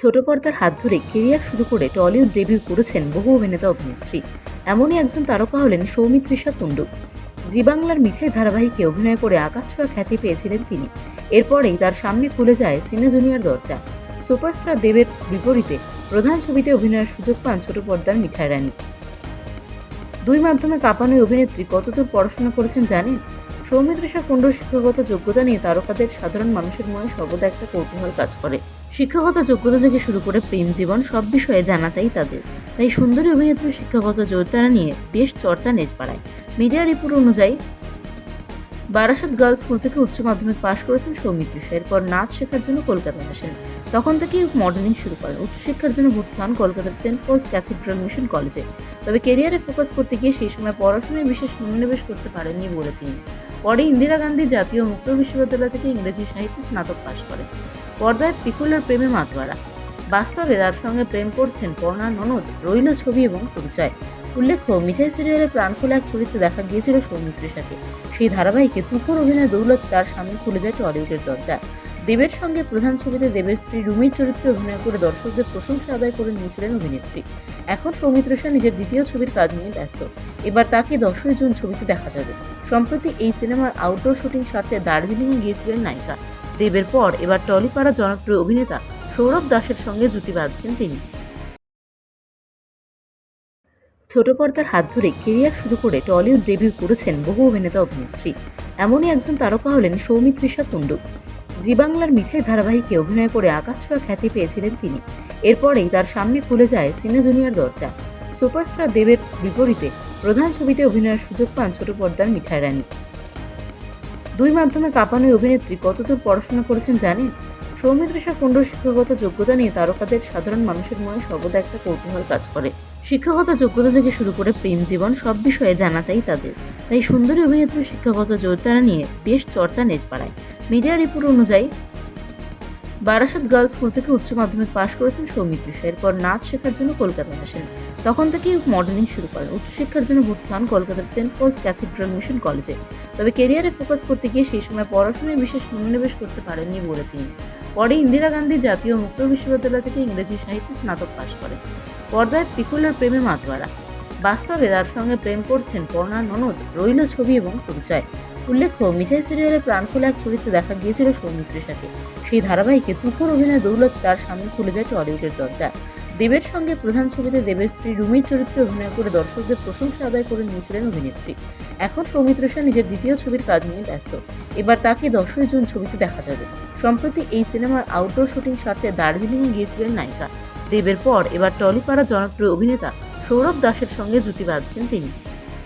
ছোট পর্দার হাত ধরে কেরিয়ার শুরু করে টলিউড ডেবিউ করেছেন বহু অভিনেতা অভিনেত্রী। এমনই একজন তারকা হলেন সৌমিত্রিষা কুণ্ডু জি বাংলার মিঠাই ধারাবাহিকে অভিনয় করে আকাশছোঁয়া খ্যাতি পেয়েছিলেন তিনি। এরপরেই তার সামনে খুলে যায় সিনে দুনিয়ার দরজা। সুপারস্টার দেবের বিপরীতে প্রধান ছবিতে অভিনয়ের সুযোগ পান ছোট পর্দার মিঠাই রানী। দুই মাধ্যমে কাঁপানো অভিনেত্রী কতদূর পড়াশোনা করেছেন জানেন? সৌমিত্রিষা কুণ্ডুর শিক্ষাগত যোগ্যতা নিয়ে তারকাদের সাধারণ মানুষের মনে সর্বদা একটা কৌতূহল কাজ করে। শিক্ষাগত যোগ্যতা থেকে শুরু করে প্রেম জীবন সব বিষয়ে জানা চাই তাদের। তাই সুন্দরী অভিনেত্রীর শিক্ষাগত যোগ্যতা নিয়ে বেশ চর্চা নেজ পাড়ায় মিডিয়া রিপোর্ট অনুযায়ী, বারাসাত গার্লস স্কুল থেকে উচ্চ মাধ্যমিক পাশ করেছেন সৌমিত্রিষা এরপর নাচ শেখার জন্য কলকাতায় আসেন। তখন থেকেই মডেলিং শুরু করেন। উচ্চশিক্ষার জন্য ভর্তি হন কলকাতার সেন্ট পলস ক্যাথিড্রাল মিশন কলেজে। তবে কেরিয়ারে ফোকাস করতে গিয়ে সেই সময় পড়াশোনায় বিশেষ মনোনিবেশ করতে পারেননি বলে তিনি। পরে ইন্দিরা গান্ধী জাতীয় মুক্ত বিশ্ববিদ্যালয় থেকে ইংরেজি সাহিত্যে স্নাতক পাশ করেন। পর্দায় পিকুলের প্রেমে মাতোয়ারা। বাস্তবে তার সঙ্গে প্রেম করছেন পর্ণা ননদ, রইল ছবি এবং পরিচয়। উল্লেখ্য, মিঠাই সিরিয়ালে প্রাণ খোলা এক চরিত্রে দেখা গিয়েছিল সৌমিত্রীর সাথে সেই ধারাবাহিকে তুপুর অভিনয় দৌলত তার সামনে খুলে যায় টলিউডের দরজা দেবের সঙ্গে প্রধান ছবিতে দেবের স্ত্রী রুমির চরিত্রে অভিনয় করে দর্শকদের প্রশংসা আদায় করে নিয়েছিলেন অভিনেত্রী। এখন সৌমিত্র সেন নিজের দ্বিতীয় ছবির কাজ নিয়ে ব্যস্ত। এবার তাকে দশই জুন ছবিতে দেখা যাবে। সম্প্রতি এই সিনেমার আউটডোর শুটিং সারতে দার্জিলিংয়ে গিয়েছিলেন নায়িকা। দেবের পর এবার টলিপাড়া জনপ্রিয় অভিনেতা সৌরভ দাসের সঙ্গে জুটি বাঁধছেন তিনি। ছোট পর্দার হাত ধরে কেরিয়ার শুরু করে টলিউড ডেবিউ করেছেন বহু অভিনেতা অভিনেত্রী। এমনই একজন তারকা হলেন সৌমিত্রিষা কুণ্ডু। জি বাংলার মিঠাই ধারাবাহিকে অভিনয় করে আকাশছোঁয়া খ্যাতি পেয়েছিলেন তিনি। এরপরেই তার সামনে খুলে যায় সিনে দুনিয়ার দরজা। সুপারস্টার দেবের বিপরীতে প্রধান ছবিতে অভিনয়ের সুযোগ পান ছোট পর্দার মিঠাই রানী। দুই মাধ্যমে কাঁপানো অভিনেত্রী কতদূর পড়াশোনা করেছেন জানেন? সৌমিত্রিষা কুণ্ডুর শিক্ষাগত যোগ্যতা নিয়ে তারকাদের সাধারণ মানুষের মনে সর্বদা একটা কৌতূহল কাজ করে। শিক্ষাগত যোগ্যতা থেকে শুরু করে প্রেম জীবন সব বিষয়ে জানা চাই তাদের। তাই সুন্দরী অভিনেত্রীর শিক্ষাগত যোগ্যতা নিয়ে বেশ চর্চা নেজ পাড়ায় মিডিয়া রিপোর্ট অনুযায়ী, বারাসাত গার্লস স্কুল থেকে উচ্চ মাধ্যমিক পাশ করেছেন সৌমিত্রিষা এরপর নাচ শেখার জন্য কলকাতায় আসেন। তখন থেকেই মডেলিং শুরু করেন। উচ্চশিক্ষার জন্য ভর্তি হন কলকাতার সেন্ট পলস ক্যাথিড্রাল মিশন কলেজে। তবে কেরিয়ারে ফোকাস করতে গিয়ে সেই সময় পড়াশোনায় বিশেষ মনোনিবেশ করতে পারেননি বলে তিনি। পরে ইন্দিরা গান্ধী জাতীয় মুক্ত বিশ্ববিদ্যালয় থেকে ইংরেজি সাহিত্যে স্নাতক পাশ করেন। পর্দায় পিকুলার প্রেমে মাতোয়ারা। বাস্তবে তার সঙ্গে প্রেম করছেন পর্ণা ননদ, রইল ছবি এবং পরিচয়। উল্লেখ্য, মিঠাই সিরিয়ালে প্রাণখোলা এক চরিত্রে দেখা গিয়েছিল সৌমিত্রের সাথে। সেই ধারাবাহিকে তুখোর অভিনয় দৌলত তার সামনে খুলে যায় টলিউডের দরজা। দেবের সঙ্গে প্রধান ছবিতে দেবের স্ত্রী রুমির চরিত্রে অভিনয় করে দর্শকদের প্রশংসা আদায় করে নিয়েছিলেন অভিনেত্রী। এখন সৌমিত্র সেন নিজের দ্বিতীয় ছবির কাজ নিয়ে ব্যস্ত। এবার তাকে দশই জুন ছবিতে দেখা যাবে। সম্প্রতি এই সিনেমার আউটডোর শুটিং সারতে দার্জিলিংয়ে গিয়েছিলেন নায়িকা। দেবের পর এবার টলিপাড়া জনপ্রিয় অভিনেতা সৌরভ দাসের সঙ্গে জুটি বাঁধছেন তিনি।